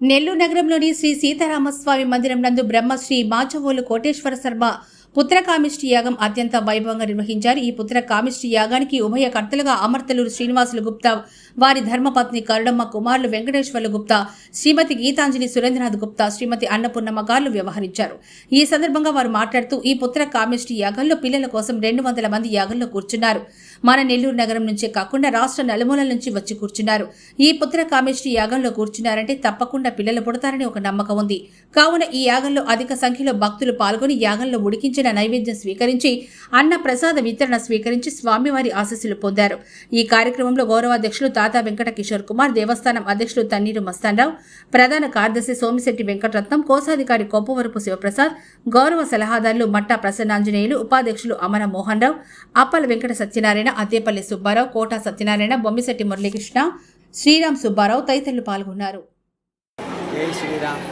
నెల్లూరు నగరంలోని శ్రీ సీతారామస్వామి మందిరం నందు బ్రహ్మశ్రీ మాచవోలు కోటేశ్వర శర్మ పుత్ర కామిష్టి యాగం అత్యంత వైభవంగా నిర్వహించారు. ఈ పుత్ర కామిష్టి యాగానికి ఉభయ కర్తలుగా అమర్తలూరు శ్రీనివాసులు గుప్తా వారి ధర్మపత్ని కరుణమ్మ కుమారులు వెంకటేశ్వర్లు గుప్తా శ్రీమతి గీతాంజలి సురేంద్రనాథ్ గుప్తా శ్రీమతి అన్నపూర్ణమ్మ గారు వ్యవహరించారు. ఈ సందర్భంగా వారు మాట్లాడుతూ ఈ పుత్ర కామిష్టి యాగంలో పిల్లల కోసం రెండు వందల మంది యాగంలో కూర్చున్నారు. మన నెల్లూరు నగరం నుంచే కాకుండా రాష్ట్ర నలుమూలల నుంచి వచ్చి కూర్చున్నారు. ఈ పుత్ర కామేశ్వరి యాగంలో కూర్చున్నారంటే తప్పకుండా పిల్లలు పుడతారని ఒక నమ్మకం ఉంది. కావున ఈ యాగంలో అధిక సంఖ్యలో భక్తులు పాల్గొని యాగంలో ఉడికించిన నైవేద్యం స్వీకరించి అన్న ప్రసాద వితరణ స్వీకరించి స్వామివారి ఆశీస్సులు పొందారు. ఈ కార్యక్రమంలో గౌరవాధ్యక్షులు తాతా వెంకట కిషోర్ కుమార్ దేవస్థానం అధ్యక్షులు తన్నీరు మస్తాన్రావు ప్రధాన కార్యదర్శి సోమిశెట్టి వెంకటరత్నం కోశాధికారి కొప్పవరపు శివప్రసాద్ గౌరవ సలహాదారులు మట్టా ప్రసన్నాంజనేయులు ఉపాధ్యక్షులు అమర మోహన్ రావు అప్పల వెంకట సత్యనారాయణ అద్దేపల్లి సుబ్బారావు కోట సత్యనారాయణ బొమ్మిశెట్టి మురళీకృష్ణ శ్రీరామ్ సుబ్బారావు తదితరులు పాల్గొన్నారు. జై శ్రీరామ్.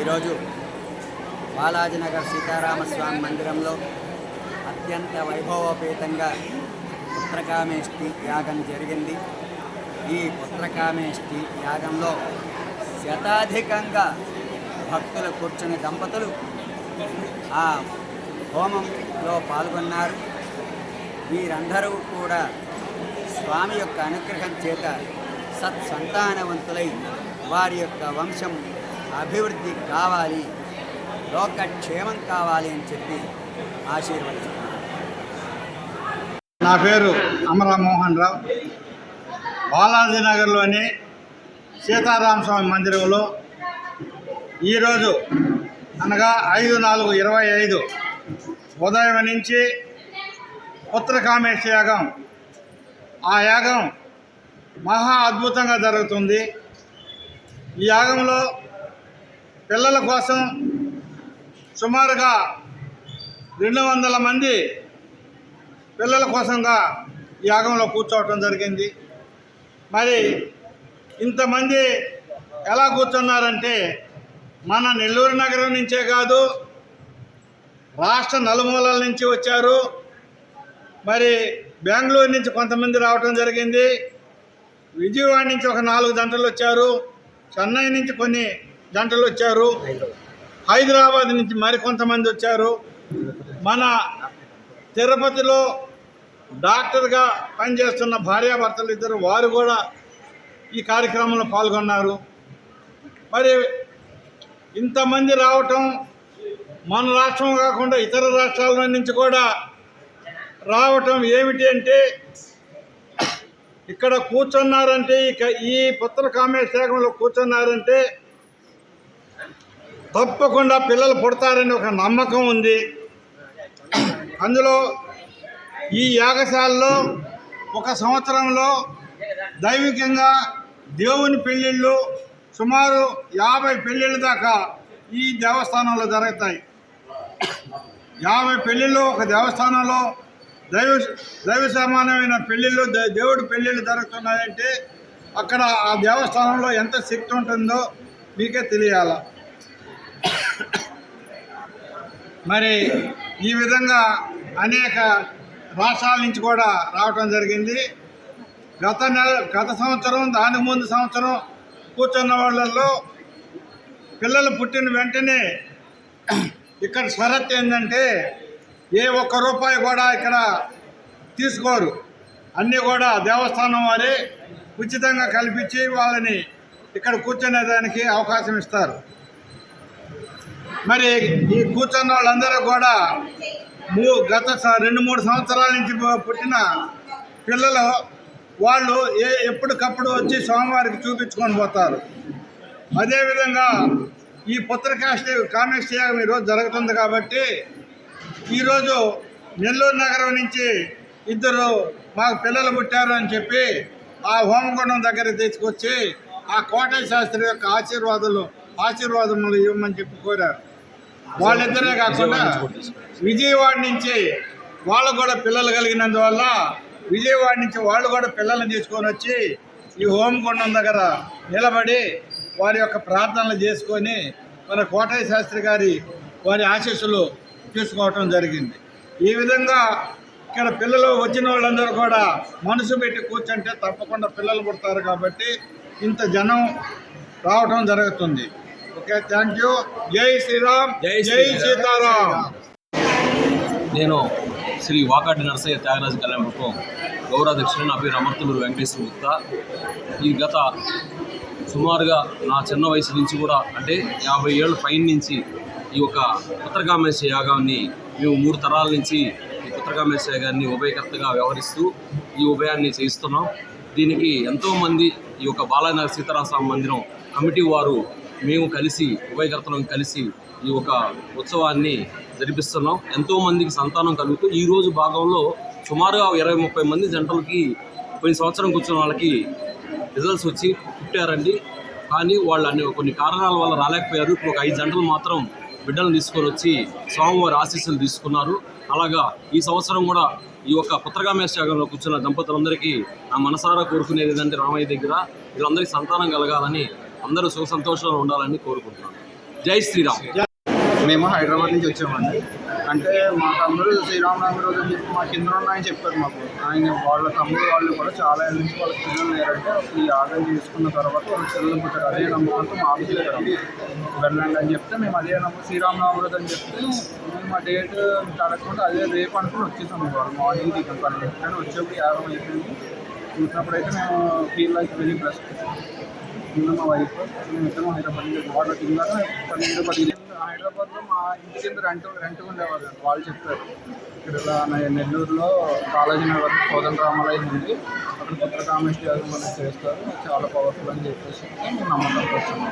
ఈరోజు బాలాజీనగర్ సీతారామస్వామి మందిరంలో అత్యంత వైభవోపేతంగా పుత్రకామేష్టి యాగం జరిగింది. ఈ పుత్రకామేష్టి యాగంలో శతాధికంగా భక్తులు కూర్చుని దంపతులు ఆ హోమంలో పాల్గొన్నారు. వీరందరూ కూడా స్వామి యొక్క అనుగ్రహం చేత సత్సంతానవంతులై వారి యొక్క వంశం అభివృద్ధి కావాలి లోకక్షేమం కావాలి అని చెప్పి ఆశీర్వదిస్తున్నారు నా పేరు అమరామోహన్ రావు. బాలాజీ నగర్లోని సీతారామ స్వామి మందిరంలో ఈరోజు అనగా ఐదు నాలుగు ఇరవై ఐదు ఉదయం నుంచి ఉత్తరకామేశ యాగం ఆ యాగం మహా అద్భుతంగా జరుగుతుంది. ఈ యాగంలో పిల్లల కోసం సుమారుగా రెండు వందల మంది పిల్లల కోసంగా ఈ యాగంలో కూర్చోవటం జరిగింది. మరి ఇంతమంది ఎలా కూర్చున్నారంటే మన నెల్లూరు నగరం నుంచే కాదు రాష్ట్ర నలుమూలల నుంచి వచ్చారు. మరి బెంగళూరు నుంచి కొంతమంది రావటం జరిగింది. విజయవాడ నుంచి ఒక నాలుగు గంటలు వచ్చారు. చెన్నై నుంచి కొన్ని గంటలు వచ్చారు. హైదరాబాద్ నుంచి మరికొంతమంది వచ్చారు. మన తిరుపతిలో డాక్టర్గా పనిచేస్తున్న భార్యాభర్తలు ఇద్దరు వారు కూడా ఈ కార్యక్రమంలో పాల్గొన్నారు. మరి ఇంతమంది రావటం మన రాష్ట్రం కాకుండా ఇతర రాష్ట్రాల నుంచి కూడా రావటం ఏమిటి అంటే ఇక్కడ కూర్చున్నారంటే ఇక ఈ పుత్ర శాఖలో కూర్చున్నారంటే తప్పకుండా పిల్లలు పుడతారని ఒక నమ్మకం ఉంది. అందులో ఈ యాగశాలలో ఒక సంవత్సరంలో దైవికంగా దేవుని పెళ్ళిళ్ళు సుమారు యాభై పెళ్ళిళ్ళ దాకా ఈ దేవస్థానంలో జరుగుతాయి. యాభై పెళ్ళిళ్ళు ఒక దేవస్థానంలో దైవ దైవ సమానమైన పెళ్ళిళ్ళు దే- దేవుడి పెళ్ళిళ్ళు జరుగుతున్నాయంటే అక్కడ ఆ దేవస్థానంలో ఎంత శక్తి ఉంటుందో మీకే తెలియాల. మరి ఈ విధంగా అనేక రాష్ట్రాల నుంచి కూడా రావటం జరిగింది. గత నెల గత సంవత్సరం దానికి ముందు సంవత్సరం కూర్చున్న వాళ్ళల్లో పిల్లలు పుట్టిన వెంటనే ఇక్కడ షరత్ ఏంటంటే ఏ ఒక్క రూపాయి కూడా ఇక్కడ తీసుకోరు. అన్నీ కూడా దేవస్థానం వారే ఉచితంగా కల్పించి వాళ్ళని ఇక్కడ కూర్చునేదానికి అవకాశం ఇస్తారు. మరి ఈ కూర్చున్న వాళ్ళందరూ కూడా మూ గత రెండు మూడు సంవత్సరాల నుంచి పుట్టిన పిల్లలు వాళ్ళు ఏ ఎప్పటికప్పుడు వచ్చి స్వామివారికి చూపించుకొని పోతారు. అదేవిధంగా ఈ పుత్రకాష్టి కామేశ్వర యాగం ఈరోజు జరుగుతుంది కాబట్టి ఈరోజు నెల్లూరు నగరం నుంచి ఇద్దరు మాకు పిల్లలు పుట్టారు అని చెప్పి ఆ హోమగుండం దగ్గర తీసుకొచ్చి ఆ కోటయ్య శాస్త్రి యొక్క ఆశీర్వాదాలు ఆశీర్వాదములు ఇవ్వమని చెప్పి కోరారు. వాళ్ళిద్దరే కాకుండా విజయవాడ నుంచి వాళ్ళకు కూడా పిల్లలు కలిగినందువల్ల విజయవాడ నుంచి వాళ్ళు కూడా పిల్లల్ని తీసుకొని వచ్చి ఈ హోమగుండం దగ్గర నిలబడి వారి యొక్క ప్రార్థనలు చేసుకొని మన కోటయ్య శాస్త్రి గారి వారి ఆశీస్సులు తీసుకోవటం జరిగింది. ఈ విధంగా ఇక్కడ పిల్లలు వచ్చిన వాళ్ళందరూ కూడా మనసు పెట్టి కూర్చుంటే తప్పకుండా పిల్లలు పుడతారు కాబట్టి ఇంత జనం రావటం జరుగుతుంది. ఓకే థ్యాంక్ యూ జై శ్రీరామ్ జై జై. సీతారాం. నేను శ్రీ వాకాటి నరసయ్య త్యాగరాజ కళ్యాణ మండపం గౌరవాధ్యక్షుడు నా పేరు అమర్తలూరు వెంకటేశ్వర గుప్తా. ఈ గత సుమారుగా నా చిన్న వయసు నుంచి కూడా అంటే యాభై ఏళ్ళ పైన నుంచి ఈ యొక్క పుత్రకామేశ్వర యాగాన్ని మేము మూడు తరాల నుంచి ఈ పుత్రకామేశ్వర యాగాన్ని ఉభయకర్తగా వ్యవహరిస్తూ ఈ ఉభయాన్ని చేయిస్తున్నాం. దీనికి ఎంతోమంది ఈ యొక్క బాలానగర్ సీతారామస్వామి మందిరం కమిటీ వారు మేము కలిసి ఉభయకర్తలను కలిసి ఈ యొక్క ఉత్సవాన్ని జరిపిస్తున్నాం. ఎంతోమందికి సంతానం కలుగుతూ ఈ రోజు భాగంలో సుమారుగా ఇరవై ముప్పై మంది జంటలకి పోయిన సంవత్సరం కూర్చున్న వాళ్ళకి రిజల్ట్స్ వచ్చి పుట్టారండి. కానీ వాళ్ళు అన్ని కొన్ని కారణాల వల్ల రాలేకపోయారు. ఇప్పుడు ఒక ఐదు జంటలు మాత్రం బిడ్డలను తీసుకొని వచ్చి స్వామివారి ఆశీస్సులు తీసుకున్నారు. అలాగా ఈ సంవత్సరం కూడా ఈ యొక్క శాఖలో కూర్చున్న దంపతులందరికీ నా మనసారా కోరుకునేది ఏంటంటే రామయ్య దగ్గర వీళ్ళందరికీ సంతానం కలగాలని అందరూ సుఖ సంతోషంలో ఉండాలని కోరుకుంటున్నాను. జై శ్రీరామ్. మేము హైదరాబాద్ నుంచి వచ్చామండి. అంటే మా తమ్ముడు శ్రీరామనవమి రోజు అని చెప్పి మా కింద ఉన్నాయని చెప్పారు మాకు. ఆయన వాళ్ళ తమ్ముడు వాళ్ళు కూడా చాలా ఏళ్ళ నుంచి వాళ్ళ పిల్లలు లేరంటే ఈ ఆదాయం చేసుకున్న తర్వాత వాళ్ళ పిల్లలు పుట్టారు. అదే నమ్మకంతో మాకు చెప్పారు వెళ్ళండి అని చెప్తే మేము అదే నమ్మకం శ్రీరామనవమి రోజు అని చెప్తే మేము ఆ డేట్ కడగకుండా అదే రేపు అనుకుని వచ్చేసాం వాళ్ళు మార్నింగ్ దిగాం పని కానీ వచ్చేప్పుడు యాభై అయిపోయింది. చూసినప్పుడు అయితే మేము ఫీల్ లైక్ వెళ్ళి బెస్ట్ కింద మా వైఫ్ మేము ఇద్దరం హైదరాబాద్ నుంచి వాళ్ళ కింద పన్నెండు పది హైదరాబాద్లో మా ఇంటి కింద రెంట్ రెంట్ ఉండేవాళ్ళు వాళ్ళు చెప్పారు. ఇక్కడ ఇలా నెల్లూరులో కాలేజీ నగర్ కోదండ రామాలయం ఉంది. అక్కడ కొత్త కామేశ్వర యాగం అనేది చేస్తారు. చాలా పవర్ఫుల్ అని చెప్పేసి నమ్మకం వచ్చాము